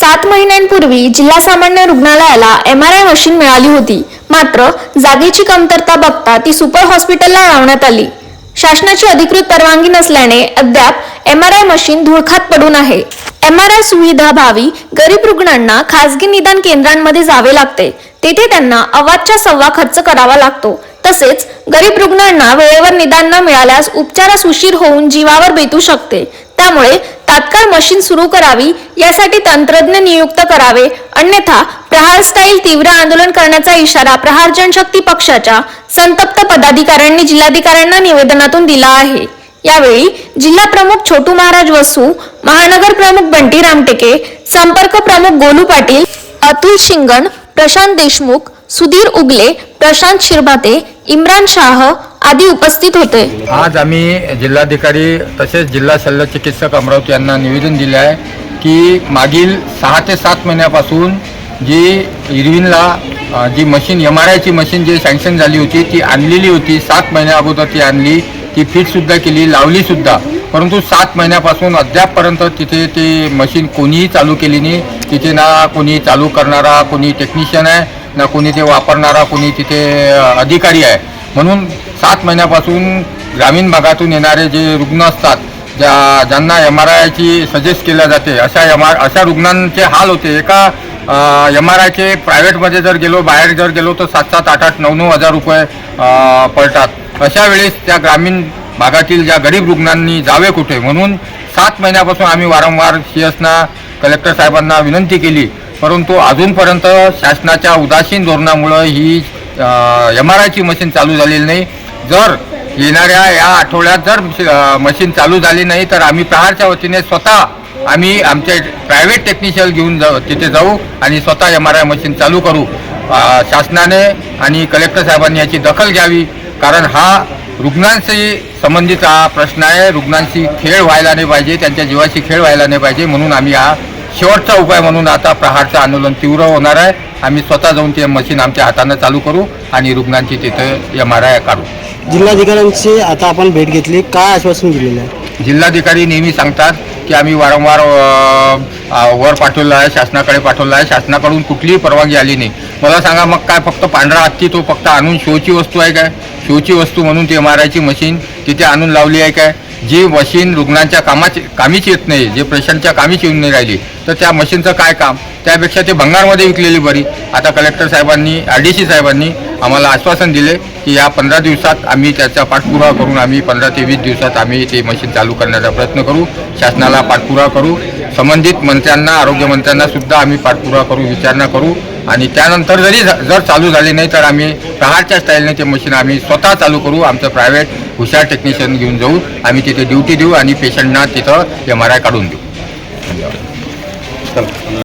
सात महिन्यांपूर्वी जिल्हा सामान्य रुग्णालयाला एम आर आय मशीन मिळाली होती. मात्र जागेची कमतरता बघता ती सुपर हॉस्पिटलला लावण्यात आली. शासनाची अधिकृत परवानगी नसल्याने अद्याप एम आर आय मशीन धुळखात पडून आहे. एम आर आय सुविधा भावी गरीब रुग्णांना खासगी निदान केंद्रांमध्ये जावे लागते. तेथे त्यांना अवाजच्या सव्वा खर्च करावा लागतो. तसेच गरीब रुग्णांना वेळेवर निदान न मिळाल्यास उपचारास उशीर होऊन जीवावर बेतू शकते. त्यामुळे तात्काळ मशीन सुरू करावी यासाठी तंत्रज्ञ नियुक्त करावे. अन्यथा प्रहार स्टाईल तीव्र आंदोलन करण्याचा इशारा प्रहार जनशक्ती पक्षाच्या संतप्त पदाधिकाऱ्यांनी जिल्हाधिकाऱ्यांना निवेदनातून दिला आहे. यावेळी जिल्हा प्रमुख छोटू महाराज वसू महानगर प्रमुख बंटी रामटेके संपर्क प्रमुख गोलू पाटील अतुल शिंगण प्रशांत देशमुख सुधीर उगले प्रशांत शिरभाते इम्रान शाह आदी उपस्थित होते. आज आम्ही जिल्हाधिकारी तसेच जिल्हा शल्य चिकित्सक अमरावती यांना निवेदन दिले आहे की मागील सहा ते सात महिन्यापासून जी इरविनला जी मशीन एम आर आयची मशीन जी सँक्शन झाली होती ती आणलेली होती. सात महिन्या अगोदर ती आणली. ती फिटसुद्धा केली लावलीसुद्धा परंतु सात महिन्यापासून अद्यापपर्यंत तिथे ती मशीन कोणीही चालू केली नाही. तिथे ना कोणी चालू करणारा कोणी टेक्निशियन आहे ना कोणी ते वापरणारा कोणी तिथे अधिकारी आहे. म्हणून सात महिन्यापासून ग्रामीण भागातून येणारे जे रुग्ण असतात ज्या ज्यांना एम आर आयची सजेस्ट केल्या जाते अशा एम आर अशा रुग्णांचे हाल होते. एका एम आर आयचे प्रायव्हेटमध्ये जर गेलो बाहेर जर गेलो तर सात सात आठ आठ नऊ नऊ हजार रुपये पडतात अशा वेळेस त्या ग्रामीण भागातील ज्या गरीब रुग्णांनी जावे कुठे? म्हणून सात महिन्यापासून आम्ही वारंवार सी एसना कलेक्टर साहेबांना विनंती केली. परंतु अजूनपर्यंत शासनाच्या उदासीन धोरणामुळं ही एम आर आयची मशीन चालू झालेली नाही. जर येणाऱ्या या आठवड्यात जर मशीन चालू झाली नाही तर आम्ही प्रहारच्या वतीने स्वतः आम्ही आमचे प्रायव्हेट टेक्निशियल घेऊन जाऊ तिथे जाऊ आणि स्वतः एम आर आय मशीन चालू करू. शासनाने आणि कलेक्टर साहेबांनी याची दखल घ्यावी. कारण हा रुग्णांशी संबंधित हा प्रश्न आहे. रुग्णांशी खेळ व्हायला नाही पाहिजे त्यांच्या जीवाशी खेळ व्हायला नाही पाहिजे म्हणून आम्ही हा शेवटचा उपाय म्हणून आता प्रहारचं आंदोलन तीव्र होणार आहे. आम्ही स्वतः जाऊन ते मशीन आमच्या हातानं चालू करू आणि रुग्णांची तिथे एम आर आय काढू. जिल्हाधिकाऱ्यांची आता आपण भेट घेतली. काय आश्वासन दिलेलं आहे? जिल्हाधिकारी नेहमी सांगतात की आम्ही वारंवार अ, वर पाठवलं आहे शासनाकडे पाठवलं आहे. शासनाकडून कुठलीही परवानगी आली नाही. मला सांगा मग काय फक्त पांढरा हत्ती तो फक्त आणून शोची वस्तू आहे काय? शोची वस्तू म्हणून ती एम आर आयची मशीन तिथे आणून लावली आहे काय? जी मशीन रुग्णांच्या कामाची कामीच येत नाही जे पेशंटच्या कामीच येऊन नाही राहिली तर त्या मशीनचं काय काम? त्यापेक्षा ते भंगारमध्ये विकलेली बरी. आता कलेक्टर साहेबांनी आर डी सी साहेबांनी आम्हाला आश्वासन दिले की या पंधरा दिवसात आम्ही त्याचा पाठपुरावा करून आम्ही पंधरा ते वीस दिवसात आम्ही ते मशीन चालू करण्याचा प्रयत्न करू शासनाला पाठपुरावा करू. संबंधित मंत्र्यांना आरोग्यमंत्र्यांना सुद्धा आम्ही पाठपुरावा करू विचारणा करू. आणि त्यानंतर जरी जर चालू झाली नाही तर आम्ही प्रहारच्या स्टाईलने ते मशीन आम्ही स्वतः चालू करू आमचं प्रायव्हेट हुशार टेक्निशियन घेऊन जाऊ. आम्ही तिथे ड्युटी देऊ आणि पेशंटना तिथं एम आर आय काढून देऊ. धन्यवाद.